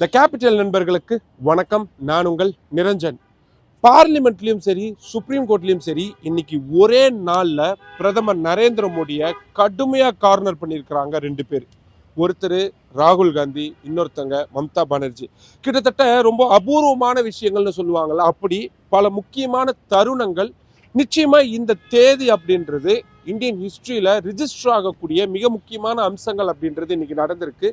The capital நண்பர்களுக்கு வணக்கம். நான் உங்கள் நிரஞ்சன். பார்லிமெண்ட்லேயும் சரி சுப்ரீம் கோர்ட்லேயும் சரி இன்னைக்கு ஒரே நாளில் பிரதமர் நரேந்திர மோடியை கடுமையாக கார்னர் பண்ணியிருக்கிறாங்க ரெண்டு பேர். ஒருத்தர் ராகுல் காந்தி இன்னொருத்தங்க மம்தா பானர்ஜி. கிட்டத்தட்ட ரொம்ப அபூர்வமான விஷயங்கள்னு சொல்லுவாங்கள்ல அப்படி பல முக்கியமான தருணங்கள். நிச்சயமாக இந்த தேதி அப்படின்றது இந்தியன் ஹிஸ்ட்ரியில் ரிஜிஸ்டர் ஆகக்கூடிய மிக முக்கியமான அம்சங்கள் அப்படின்றது இன்னைக்கு நடந்திருக்கு.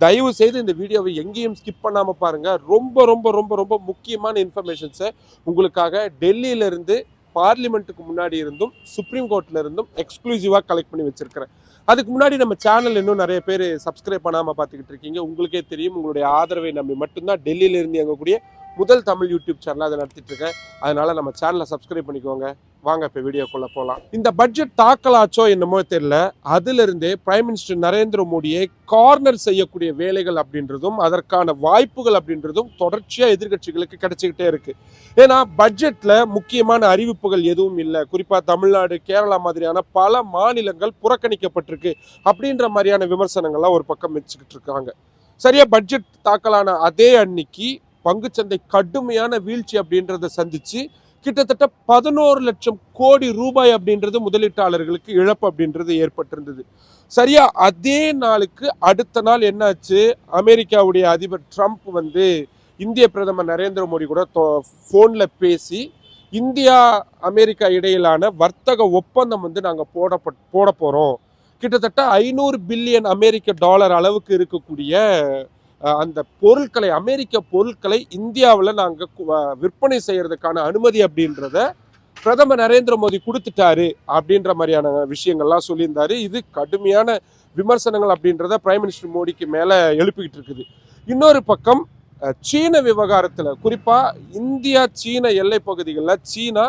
தயவு செய்து இந்த வீடியோவை எங்கேயும் ஸ்கிப் பண்ணாமல் பாருங்கள் ரொம்ப ரொம்ப ரொம்ப ரொம்ப முக்கியமான இன்ஃபர்மேஷன்ஸை உங்களுக்காக டெல்லியிலேருந்து பார்லிமெண்ட்டுக்கு முன்னாடி இருந்தும் சுப்ரீம் கோர்ட்ல இருந்தும் எக்ஸ்க்ளூசிவாக கலெக்ட் பண்ணி வச்சிருக்கிறேன். அதுக்கு முன்னாடி நம்ம சேனல் இன்னும் நிறைய பேர் சப்ஸ்கிரைப் பண்ணாமல் பார்த்துக்கிட்டு இருக்கீங்க. உங்களுக்கே தெரியும். உங்களுடைய ஆதரவை நம்பி மட்டும்தான் டெல்லியிலிருந்து இயங்கக்கூடிய முதல் தமிழ் யூடியூப் சேனல் அதை நடத்திட்டு இருக்கேன் அதனால நம்ம சேனலை சப்ஸ்கிரைப் பண்ணிக்கோங்க. வாங்க இப்போ வீடியோக்குள்ளே போகலாம் இந்த பட்ஜெட் தாக்கலாச்சோ என்னமோ தெரியல. அதிலிருந்தே பிரைம் மினிஸ்டர் நரேந்திர மோடியை கார்னர் செய்யக்கூடிய வேலைகள் அப்படின்றதும் அதற்கான வாய்ப்புகள் அப்படின்றதும் தொடர்ச்சியாக எதிர்க்கட்சிகளுக்கு கிடைச்சிக்கிட்டே இருக்கு. ஏன்னா பட்ஜெட்டில் முக்கியமான அறிவிப்புகள் எதுவும் இல்லை. குறிப்பாக தமிழ்நாடு கேரளா மாதிரியான பல மாநிலங்கள் புறக்கணிக்கப்பட்டிருக்கு அப்படின்ற மாதிரியான விமர்சனங்கள்லாம் ஒரு பக்கம் வச்சுக்கிட்டு இருக்காங்க. சரியா பட்ஜெட் தாக்கலான அதே அன்னைக்கு பங்குச்சந்தை கடுமையான வீழ்ச்சி அப்படின்றத சந்திச்சு கிட்டத்தட்ட பதினோரு லட்சம் கோடி ரூபாய் அப்படின்றது முதலீட்டாளர்களுக்கு இழப்பு அப்படின்றது ஏற்பட்டிருந்தது. சரியா? அதே நாளுக்கு அடுத்த நாள் என்னாச்சு? அமெரிக்காவுடைய அதிபர் ட்ரம்ப் வந்து இந்திய பிரதமர் நரேந்திர மோடி கூட ஃபோனில் பேசி இந்தியா அமெரிக்கா இடையிலான வர்த்தக ஒப்பந்தம் வந்து நாங்கள் போடப்பட் போட போகிறோம் கிட்டத்தட்ட ஐநூறு பில்லியன் அமெரிக்க டாலர் அளவுக்கு இருக்கக்கூடிய அந்த பொருட்களை அமெரிக்க பொருட்களை இந்தியாவில் நாங்கள் விற்பனை செய்கிறதுக்கான அனுமதி அப்படின்றத பிரதமர் நரேந்திர மோடி கொடுத்துட்டாரு அப்படின்ற மாதிரியான விஷயங்கள்லாம் சொல்லியிருந்தாரு. இது கடுமையான விமர்சனங்கள் அப்படின்றத பிரைம் மினிஸ்டர் மோடிக்கு மேலே எழுப்பிக்கிட்டு இருக்குது. இன்னொரு பக்கம் சீன விவகாரத்தில் குறிப்பாக இந்தியா சீன எல்லை பகுதிகளில் சீனா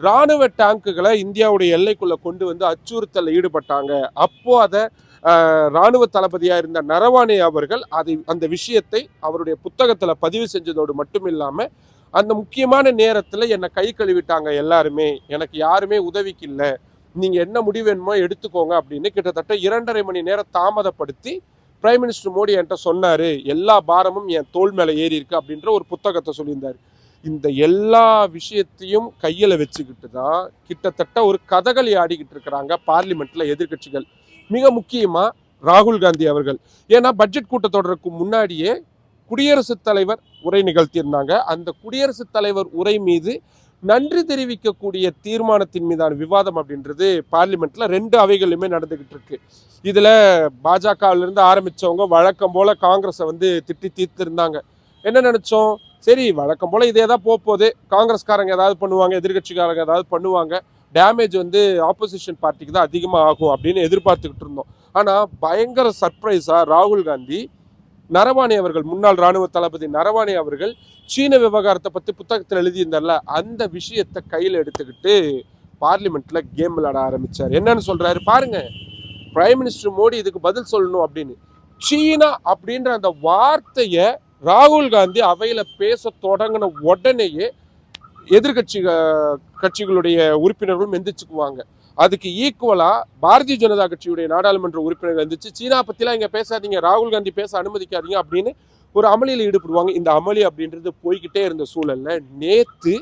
ராணுவ டேங்குகளை இந்தியாவுடைய எல்லைக்குள்ளே கொண்டு வந்து அச்சுறுத்தலில் ஈடுபட்டாங்க. அப்போது அதை இராணுவ ராணுவ தளபதியாக இருந்த நரவானே அவர்கள் அதை அந்த விஷயத்தை அவருடைய புத்தகத்தில் பதிவு செஞ்சதோடு மட்டும் இல்லாமல் அந்த முக்கியமான நேரத்தில் என்னை கை கழுவிட்டாங்க எல்லாருமே. எனக்கு யாருமே உதவிக்கு இல்லை நீங்கள் என்ன முடிவு வேணுமோ எடுத்துக்கோங்க அப்படின்னு கிட்டத்தட்ட இரண்டரை மணி நேரம் தாமதப்படுத்தி பிரைம் மினிஸ்டர் மோடி என்கிட்ட சொன்னார் எல்லா பாரமும் என் தோல் மேலே ஏறி இருக்கு அப்படின்ற ஒரு புத்தகத்தை சொல்லியிருந்தார். இந்த எல்லா விஷயத்தையும் கையில் வச்சுக்கிட்டு தான் கிட்டத்தட்ட ஒரு கதகளி ஆடிக்கிட்டு இருக்கிறாங்க பார்லிமெண்ட்டில் எதிர்க்கட்சிகள். மிக முக்கியமாக ராகுல் காந்தி அவர்கள். ஏன்னா பட்ஜெட் கூட்டத்தொடருக்கு முன்னாடியே குடியரசுத் தலைவர் உரை நிகழ்த்தியிருந்தாங்க. அந்த குடியரசுத் தலைவர் உரை மீது நன்றி தெரிவிக்கக்கூடிய தீர்மானத்தின் மீதான விவாதம் அப்படின்றது பார்லிமெண்ட்டில் ரெண்டு அவைகளுமே நடந்துக்கிட்டு இருக்கு. இதில் பாஜகவிலிருந்து ஆரம்பிச்சவங்க வழக்கம் போல காங்கிரஸை வந்து திட்டி தீர்த்திருந்தாங்க. என்ன நினச்சோம்? சரி வழக்கம் போல இதே தான் போக போகுது. காங்கிரஸ்காரங்க ஏதாவது பண்ணுவாங்க எதிர்க்கட்சிக்காரங்க ஏதாவது பண்ணுவாங்க. டேமேஜ் வந்து ஆப்போசிஷன் பார்ட்டிக்கு தான் அதிகமாக ஆகும் அப்படின்னு எதிர்பார்த்துக்கிட்டு இருந்தோம். ஆனால் பயங்கர சர்ப்ரைஸாக ராகுல் காந்தி நரவாணி அவர்கள் முன்னாள் ராணுவ தளபதி நரவாணி அவர்கள் சீன விவகாரத்தை பற்றி புத்தகத்தில் எழுதியிருந்தார்ல அந்த விஷயத்தை கையில் எடுத்துக்கிட்டு பார்லிமெண்ட்டில் கேம் விளாட ஆரம்பிச்சார். என்னன்னு சொல்கிறாரு பாருங்க பிரைம் மினிஸ்டர் மோடி இதுக்கு பதில் சொல்லணும் அப்படின்னு. சீனா அப்படின்ற அந்த வார்த்தையை ராகுல் காந்தி அவையில் பேச தொடங்கின உடனேயே எதிர்கட்சி கட்சிகளுடைய உறுப்பினர்களும் எந்திரிச்சுக்குவாங்க. அதுக்கு ஈக்குவலாக பாரதிய ஜனதா கட்சியுடைய நாடாளுமன்ற உறுப்பினர்கள் எந்திரிச்சு சீனா பற்றிலாம் இங்கே பேசாதீங்க ராகுல் காந்தி பேச அனுமதிக்காதீங்க அப்படின்னு ஒரு அமளியில் ஈடுபடுவாங்க. இந்த அமளி அப்படின்றது போய்கிட்டே இருந்த சூழலில் நேற்று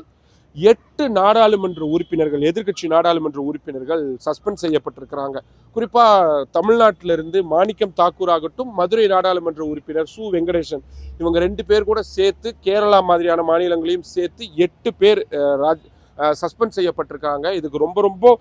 எட்டு நாடாளுமன்ற உறுப்பினர்கள் எதிர்க்கட்சி நாடாளுமன்ற உறுப்பினர்கள் சஸ்பெண்ட் செய்யப்பட்டிருக்கிறாங்க. குறிப்பாக தமிழ்நாட்டிலிருந்து மாணிக்கம் தாக்கூர் ஆகட்டும் மதுரை நாடாளுமன்ற உறுப்பினர் சு. வெங்கடேசன் இவங்க ரெண்டு பேர் கூட சேர்த்து கேரளா மாதிரியான மாநிலங்களையும் சேர்த்து எட்டு பேர் ராஜ் சஸ்பெண்ட் செய்யப்பட்டிருக்காங்க. இதுக்கு ரொம்ப ரொம்ப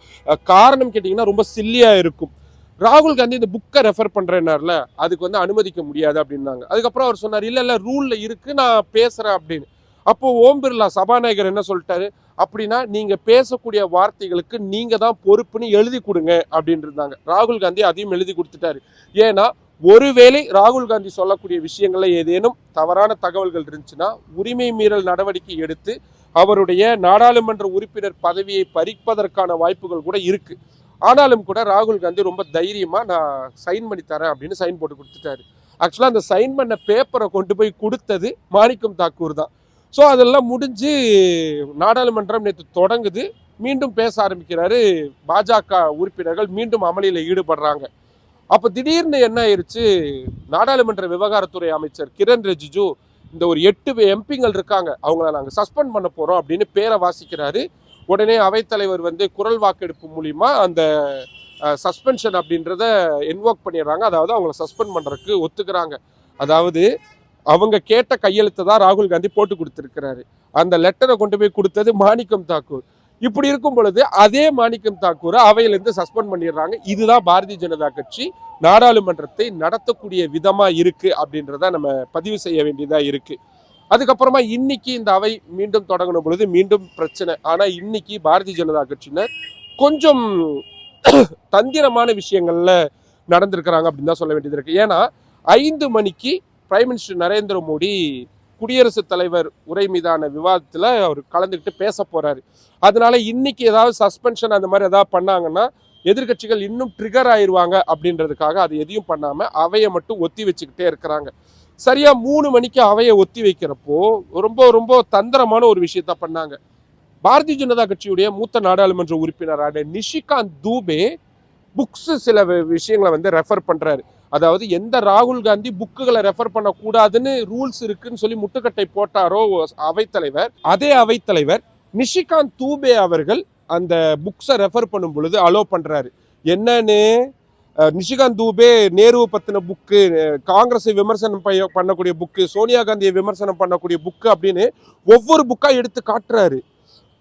காரணம் கேட்டிங்கன்னா ரொம்ப சில்லியாக இருக்கும். ராகுல் காந்தி இந்த புக்கை ரெஃபர் பண்றேன்னார்ல அதுக்கு வந்து அனுமதிக்க முடியாது அப்படின்னாங்க. அதுக்கப்புறம் அவர் சொன்னார் இல்லை இல்லை ரூலில் இருக்குது நான் பேசுகிறேன் அப்படின்னு. அப்போ ஓம் பிர்லா சபாநாயகர் என்ன சொல்லிட்டாரு? அப்படின்னா நீங்க பேசக்கூடிய வார்த்தைகளுக்கு நீங்க தான் பொறுப்புன்னு எழுதி கொடுங்க அப்படின்னு இருந்தாங்க. ராகுல் காந்தி அதையும் எழுதி கொடுத்துட்டாரு. ஏன்னா ஒருவேளை ராகுல் காந்தி சொல்லக்கூடிய விஷயங்கள்ல ஏதேனும் தவறான தகவல்கள் இருந்துச்சுன்னா உரிமை மீறல் நடவடிக்கை எடுத்து அவருடைய நாடாளுமன்ற உறுப்பினர் பதவியை பறிப்பதற்கான வாய்ப்புகள் கூட இருக்கு. ஆனாலும் கூட ராகுல் காந்தி ரொம்ப தைரியமா நான் சைன் பண்ணி தரேன் அப்படின்னு சைன் போட்டு கொடுத்துட்டாரு. ஆக்சுவலா அந்த சைன் பண்ண பேப்பரை கொண்டு போய் கொடுத்தது மாணிக்கம் தாக்கூர் தான். ஸோ அதெல்லாம் முடிஞ்சு நாடாளுமன்றம் நேற்று தொடங்குது. மீண்டும் பேச ஆரம்பிக்கிறாரு பாஜக உறுப்பினர்கள். மீண்டும் அமளியில் ஈடுபடுறாங்க. அப்போ திடீர்னு என்ன ஆயிருச்சு? நாடாளுமன்ற விவகாரத்துறை அமைச்சர் கிரண் ரிஜிஜு இந்த ஒரு எட்டு எம்பிங்கள் இருக்காங்க அவங்கள நாங்கள் சஸ்பெண்ட் பண்ண போகிறோம் அப்படின்னு பேரை வாசிக்கிறாரு. உடனே அவைத்தலைவர் வந்து குரல் வாக்கெடுப்பு மூலிமா அந்த சஸ்பென்ஷன் அப்படின்றத இன்வோக் பண்ணிடுறாங்க. அதாவது அவங்கள சஸ்பெண்ட் பண்ணுறதுக்கு ஒத்துக்கிறாங்க. அதாவது அவங்க கேட்ட கையெழுத்தை தான் ராகுல் காந்தி போட்டு கொடுத்துருக்கிறாரு. அந்த லெட்டரை கொண்டு போய் கொடுத்தது மாணிக்கம் தாக்கூர். இப்படி இருக்கும் பொழுது அதே மாணிக்கம் தாக்கூரை அவையிலிருந்து சஸ்பெண்ட் பண்ணிடுறாங்க. இதுதான் பாரதிய ஜனதா கட்சி. நாடாளுமன்றத்தை நடத்தக்கூடிய விதமா இருக்கு அப்படின்றத நம்ம பதிவு செய்ய வேண்டியதா இருக்கு. அதுக்கப்புறமா இன்னைக்கு இந்த அவை மீண்டும் தொடங்கின பொழுது மீண்டும் பிரச்சனை. ஆனா இன்னைக்கு பாரதிய ஜனதா கட்சியினர் கொஞ்சம் தந்திரமான விஷயங்கள்ல நடந்திருக்கிறாங்க அப்படின்னு தான் சொல்ல வேண்டியது இருக்கு. ஏன்னா ஐந்து மணிக்கு பிரைம் மினிஸ்டர் நரேந்திர மோடி குடியரசுத் தலைவர் உரை மீதான விவாதத்தில் அவர் கலந்துக்கிட்டு பேச போகிறார் அதனால இன்னைக்கு ஏதாவது சஸ்பென்ஷன் அந்த மாதிரி ஏதாவது பண்ணாங்கன்னா எதிர்க்கட்சிகள் இன்னும் ட்ரிகர் ஆயிருவாங்க அப்படின்றதுக்காக அது எதையும் பண்ணாமல் அவையை மட்டும் ஒத்தி வச்சுக்கிட்டே இருக்கிறாங்க. சரியாக மூணு மணிக்கு அவையை ஒத்தி வைக்கிறப்போ ரொம்ப ரொம்ப தந்திரமான ஒரு விஷயத்த பண்ணாங்க. பாரதிய ஜனதா கட்சியுடைய மூத்த நாடாளுமன்ற உறுப்பினரான நிஷிகாந்த் தூபே புக்ஸ் சில விஷயங்களை வந்து ரெஃபர் பண்ணுறாரு அதாவது எந்த ராகுல் காந்தி புக்குகளை ரெஃபர் பண்ணக்கூடாதுன்னு ரூல்ஸ் இருக்குன்னு சொல்லி முட்டுக்கட்டை போட்டாரோ அவைத்தலைவர் அதே அவைத்தலைவர் நிஷிகாந்த் தூபே அவர்கள் அந்த புக்ஸை ரெஃபர் பண்ணும் பொழுது அலோ பண்ணுறாரு என்னன்னு? நிஷிகாந்த் தூபே நேருவை பற்றின புக்கு காங்கிரஸை விமர்சனம் பண்ணக்கூடிய புக்கு சோனியா காந்தியை விமர்சனம் பண்ணக்கூடிய புக்கு அப்படின்னு ஒவ்வொரு புக்காக எடுத்து காட்டுறாரு.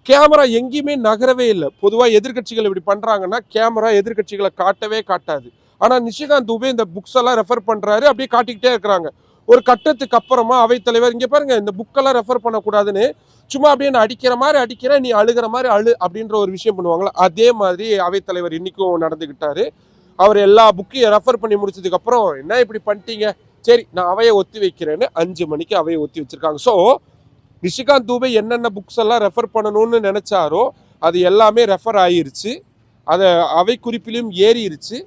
கேமரா எங்கேயுமே நகரவே இல்லை. பொதுவாக எதிர்க்கட்சிகள் இப்படி பண்ணுறாங்கன்னா கேமரா எதிர்க்கட்சிகளை காட்டவே காட்டாது. ஆனால் நிஷிகாந்த் துபே இந்த புக்ஸ் எல்லாம் ரெஃபர் பண்ணுறாரு அப்படியே காட்டிக்கிட்டே இருக்கிறாங்க. ஒரு கட்டத்துக்கு அப்புறமா அவைத்தலைவர் இங்கே பாருங்க இந்த புக்கெல்லாம் ரெஃபர் பண்ணக்கூடாதுன்னு சும்மா அப்படியே நான் அடிக்கிற மாதிரி அடிக்கிறேன் நீ அழுகிற மாதிரி அழு அப்படின்ற ஒரு விஷயம் பண்ணுவாங்களா? அதே மாதிரி அவைத்தலைவர் இன்றைக்கும் நடந்துக்கிட்டாரு. அவர் எல்லா புக்கையும் ரெஃபர் பண்ணி முடிச்சதுக்கப்புறம் என்ன இப்படி பண்ணிட்டீங்க? சரி நான் அவையை ஒத்தி வைக்கிறேன்னு அஞ்சு மணிக்கு அவையை ஒத்தி வச்சிருக்காங்க. ஸோ நிஷிகாந்த் தூபே என்னென்ன புக்ஸ் எல்லாம் ரெஃபர் பண்ணணும்னு நினச்சாரோ அது எல்லாமே ரெஃபர் ஆயிருச்சு. அதை அவை குறிப்பிலும் ஏறிடுச்சு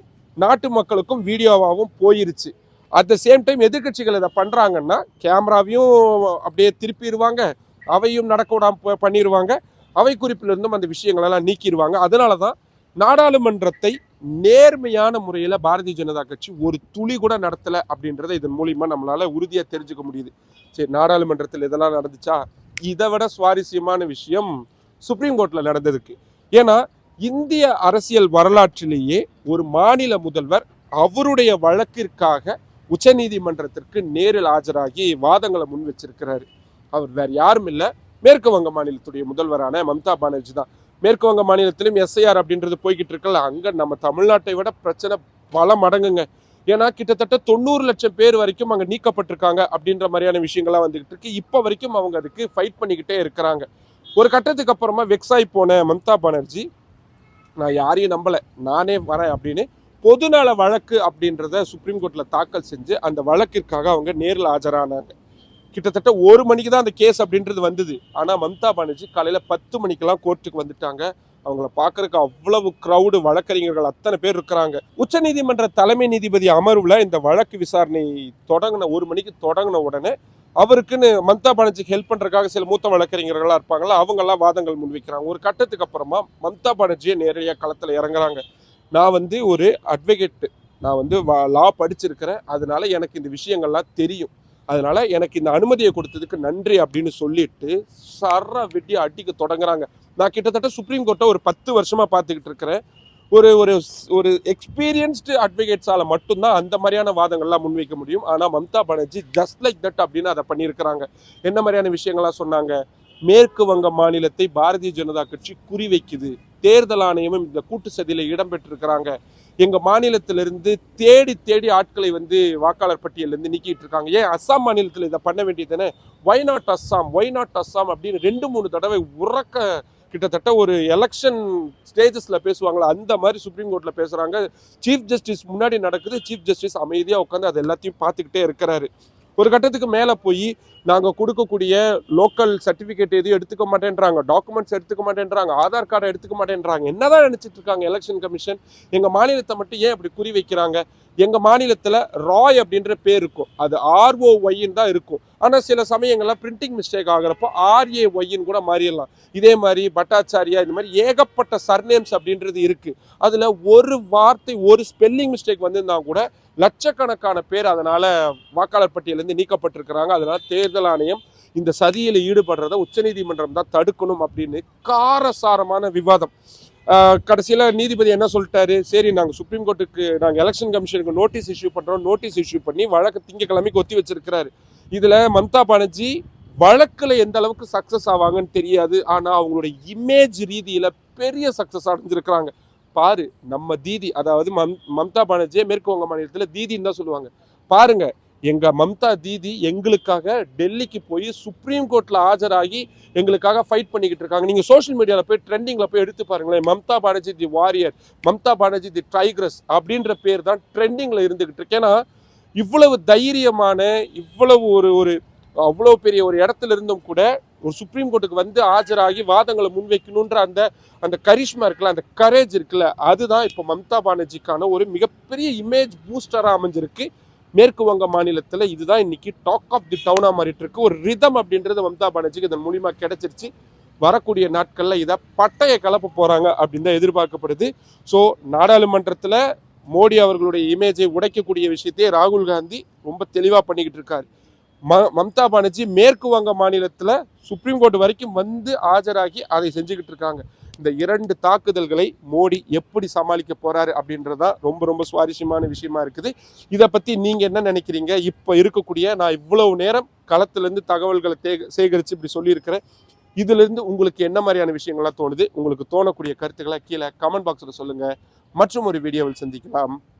நாட்டு மக்களுக்கும் வீடியோவாகவும் போயிருச்சு. அட் த சேம் டைம் எதிர்க்கட்சிகள் இதை பண்ணுறாங்கன்னா கேமராவையும் அப்படியே திருப்பிடுவாங்க. அவையும் நடக்க விடாம பண்ணிடுவாங்க அவை குறிப்பிலிருந்தும் அந்த விஷயங்களெல்லாம் நீக்கிடுவாங்க. அதனால தான் நாடாளுமன்றத்தை நேர்மையான முறையில் பாரதிய ஜனதா கட்சி ஒரு துளி கூட நடத்தலை அப்படின்றத இதன் மூலியமாக நம்மளால் உறுதியாக தெரிஞ்சுக்க முடியுது. சரி நாடாளுமன்றத்தில் இதெல்லாம் நடந்துச்சா? இதை விட சுவாரஸ்யமான விஷயம் சுப்ரீம் கோர்ட்டில் நடந்ததுக்கு. ஏன்னா இந்திய அரசியல் வரலாற்றிலேயே ஒரு மாநில முதல்வர் அவருடைய வழக்கிற்காக உச்சநீதிமன்றத்திற்கு நேரில் ஆஜராகி வாதங்களை முன் வச்சிருக்கிறாரு அவர் வேற யாரும் இல்லை. மேற்கு வங்க மாநிலத்துடைய முதல்வரான மம்தா பானர்ஜி தான். மேற்கு வங்க மாநிலத்திலும் எஸ்ஐஆர் அப்படின்றது போய்கிட்டு இருக்கல அங்க நம்ம தமிழ்நாட்டை விட பிரச்சனை பல மடங்குங்க. ஏன்னா கிட்டத்தட்ட தொண்ணூறு லட்சம் பேர் வரைக்கும் அங்க நீக்கப்பட்டிருக்காங்க அப்படின்ற மாதிரியான விஷயங்கள்லாம் வந்துகிட்டு இருக்கு. இப்போ வரைக்கும் அவங்க அதுக்கு ஃபைட் பண்ணிக்கிட்டே இருக்கிறாங்க. ஒரு கட்டத்துக்கு அப்புறமா வெக்ஸாய் போன மம்தா பானர்ஜி நான் யாரையும் நம்பல. நானே வரேன் அப்படின்னு பொதுநல வழக்கு அப்படின்றத சுப்ரீம் கோர்ட்டில் தாக்கல் செஞ்சு அந்த வழக்கிற்காக அவங்க நேரில் ஆஜரானாங்க. கிட்டத்தட்ட ஒரு மணிக்கு தான் அந்த கேஸ் அப்படின்றது வந்தது. ஆனால் மம்தா பானர்ஜி காலையில் பத்து மணிக்கெல்லாம் கோர்ட்டுக்கு வந்துட்டாங்க. அவங்கள பார்க்கறதுக்கு அவ்வளவு க்ரௌடு வழக்கறிஞர்கள் அத்தனை பேர் இருக்கிறாங்க. உச்சநீதிமன்ற தலைமை நீதிபதி அமர்வில் இந்த வழக்கு விசாரணை தொடங்கின ஒரு மணிக்கு தொடங்கின உடனே அவருக்குன்னு மம்தா பானர்ஜிக்கு ஹெல்ப் பண்ணுறதுக்காக சில மூத்த வழக்கறிஞர்களாக இருப்பாங்களா அவங்கெல்லாம் வாதங்கள் முன்வைக்கிறாங்க. ஒரு கட்டத்துக்கு அப்புறமா மம்தா பானர்ஜியை நேரடியாக களத்தில் இறங்குறாங்க. நான் வந்து ஒரு அட்வொகேட்டு நான் வந்து லா படிச்சிருக்கிறேன். அதனால எனக்கு இந்த விஷயங்கள்லாம் தெரியும். அதனால் எனக்கு இந்த அனுமதியை கொடுத்ததுக்கு நன்றி அப்படின்னு சொல்லிட்டு சர வெட்டி அடிக்க தொடங்குறாங்க. நான் கிட்டத்தட்ட சுப்ரீம் கோர்ட்டை ஒரு பத்து வருஷமாக பார்த்துக்கிட்டு இருக்கிறேன். ஒரு ஒரு ஒரு எக்ஸ்பீரியன்ஸ்டு அட்வொகேட்ஸால் மட்டும்தான் அந்த மாதிரியான வாதங்கள்லாம் முன்வைக்க முடியும். ஆனால் Mamata Banerjee just like that அப்படின்னு அதை பண்ணியிருக்கிறாங்க. என்ன மாதிரியான விஷயங்கள்லாம் சொன்னாங்க? மேற்கு வங்க மாநிலத்தை பாரதிய ஜனதா கட்சி குறிவைக்குது. தேர்தல் ஆணையமும் இந்த கூட்டு சதியில் இடம்பெற்றிருக்கிறாங்க எங்கள் மாநிலத்திலிருந்து தேடி தேடி ஆட்களை வந்து வாக்காளர் பட்டியலேருந்து நீக்கிட்டு இருக்காங்க. ஏன் அஸ்ஸாம் மாநிலத்தில் இதை பண்ண வேண்டியதுன்னு why not Assam why not Assam அப்படின்னு ரெண்டு மூணு தடவை உறக்க கிட்டத்தட்ட ஒரு எலெக்ஷன் ஸ்டேஜஸில் பேசுவாங்களா? அந்த மாதிரி சுப்ரீம் கோர்ட்டில் பேசுகிறாங்க சீஃப் ஜஸ்டிஸ் முன்னாடி நடக்குது. சீஃப் ஜஸ்டிஸ் அமைதியாக உட்காந்து அது எல்லாத்தையும் பார்த்துக்கிட்டே இருக்கிறாரு. ஒரு கட்டத்துக்கு மேலே போய் நாங்கள் கொடுக்கக்கூடிய லோக்கல் சர்டிஃபிகேட் எதுவும் எடுத்துக்க மாட்டேன்றாங்க. டாக்குமெண்ட்ஸ் எடுத்துக்க மாட்டேன்றாங்க. ஆதார் கார்டை எடுத்துக்க மாட்டேன்றாங்க. என்னதான் நினச்சிட்டு இருக்காங்க எலெக்ஷன் கமிஷன் எங்கள் மாநிலத்தை மட்டும் ஏன் அப்படி குறி வைக்கிறாங்க? எங்கள் மாநிலத்தில் ராய் அப்படின்ற பேர் இருக்கும். அது ஆர்ஓஒய்ன்னு தான் இருக்கும். ஆனால் சில சமயங்களில் பிரிண்டிங் மிஸ்டேக் ஆகிறப்போ ஆர்ஏ ஒய்ன்னு கூட மாறிடலாம். இதே மாதிரி பட்டாச்சாரியா இந்த மாதிரி ஏகப்பட்ட சர்நேம்ஸ் அப்படின்றது இருக்குது அதில் ஒரு வார்த்தை ஒரு ஸ்பெல்லிங் மிஸ்டேக் வந்திருந்தா கூட லட்சக்கணக்கான பேர் அதனால் வாக்காளர் பட்டியலேருந்து நீக்கப்பட்டிருக்கிறாங்க. அதனால் தேர்தல் ஆணையம் இந்த சதியில் ஈடுபடுறத உச்சநீதிமன்றம் தான் தடுக்கணும் அப்படின்னு காரசாரமான விவாதம். கடைசியில் நீதிபதி என்ன சொல்லிட்டாரு? சரி நாங்கள் சுப்ரீம் கோர்ட்டுக்கு நாங்கள் எலெக்ஷன் கமிஷனுக்கு நோட்டீஸ் இஷ்யூ பண்ணுறோம் நோட்டீஸ் இஷ்யூ பண்ணி வழக்கு திங்கக்கிழமைக்கு ஒத்தி வச்சிருக்கிறாரு. இதில் மம்தா பானர்ஜி வழக்கில் எந்த அளவுக்கு சக்ஸஸ் ஆவாங்கன்னு தெரியாது. ஆனால் அவங்களோட இமேஜ் ரீதியில் பெரிய சக்ஸஸ் அடைஞ்சிருக்கிறாங்க. பாரு நம்ம தீதி அதாவது மம் மம்தா பானர்ஜியை மேற்கு வங்க மாநிலத்தில் தீதின்னு தான் சொல்லுவாங்க. பாருங்கள் எங்கள் மம்தா தீதி எங்களுக்காக டெல்லிக்கு போய் சுப்ரீம் கோர்ட்டில் ஆஜராகி எங்களுக்காக ஃபைட் பண்ணிக்கிட்டு இருக்காங்க. நீங்கள் சோஷியல் மீடியாவில் போய் ட்ரெண்டிங்கில் போய் எடுத்து பாருங்களேன். Mamata Banerjee the warrior Mamata Banerjee the tigress அப்படின்ற பேர் தான் ட்ரெண்டிங்கில் இருந்துக்கிட்டு இருக்கு. ஏன்னா இவ்வளவு தைரியமான இவ்வளவு ஒரு ஒரு அவ்வளோ பெரிய ஒரு இடத்துல இருந்தும் கூட ஒரு சுப்ரீம் கோர்ட்டுக்கு வந்து ஆஜராகி வாதங்களை முன்வைக்கணுன்ற அந்த அந்த கரிஷ்மா இருக்குல்ல அந்த கரேஜ் இருக்குல்ல அதுதான் இப்போ மம்தா பானர்ஜிக்கான ஒரு மிகப்பெரிய இமேஜ் பூஸ்டராக அமைஞ்சிருக்கு. மேற்கு வங்க மாநிலத்தில் இதுதான் இன்னைக்கு டாக் ஆஃப் தி டவுனாக மாறிட்டு இருக்கு. ஒரு ரிதம் அப்படின்றது மம்தா பானர்ஜிக்கு இதன் மூலியமா கிடைச்சிருச்சு. வரக்கூடிய நாட்களில் இதை பட்டையை கலப்ப போகிறாங்க அப்படின்னு தான் எதிர்பார்க்கப்படுது. ஸோ நாடாளுமன்றத்தில் மோடி அவர்களுடைய இமேஜை உடைக்கக்கூடிய விஷயத்தையே ராகுல் காந்தி ரொம்ப தெளிவாக பண்ணிக்கிட்டு இருக்காரு. ம மம்தா பானர்ஜி மேற்கு வங்க மாநிலத்தில் சுப்ரீம் கோர்ட் வரைக்கும் வந்து ஆஜராகி அதை செஞ்சுக்கிட்டு இருக்காங்க. இந்த இரண்டு தாக்குதல்களை மோடி எப்படி சமாளிக்க போறாரு அப்படின்றதா ரொம்ப ரொம்ப சுவாரஸ்யமான விஷயமா இருக்குது. இதை பத்தி நீங்க என்ன நினைக்கிறீங்க? இப்போ இருக்கக்கூடிய நான் இவ்வளவு நேரம் களத்திலிருந்து தகவல்களை தே- சேகரித்து இப்படி சொல்லியிருக்கிறேன். இதிலிருந்து உங்களுக்கு என்ன மாதிரியான விஷயங்கள்லாம் தோணுது? உங்களுக்கு தோணக்கூடிய கருத்துக்களை கீழே கமெண்ட் பாக்ஸில் சொல்லுங்கள் மற்றும் ஒரு வீடியோவில் சந்திக்கலாம்.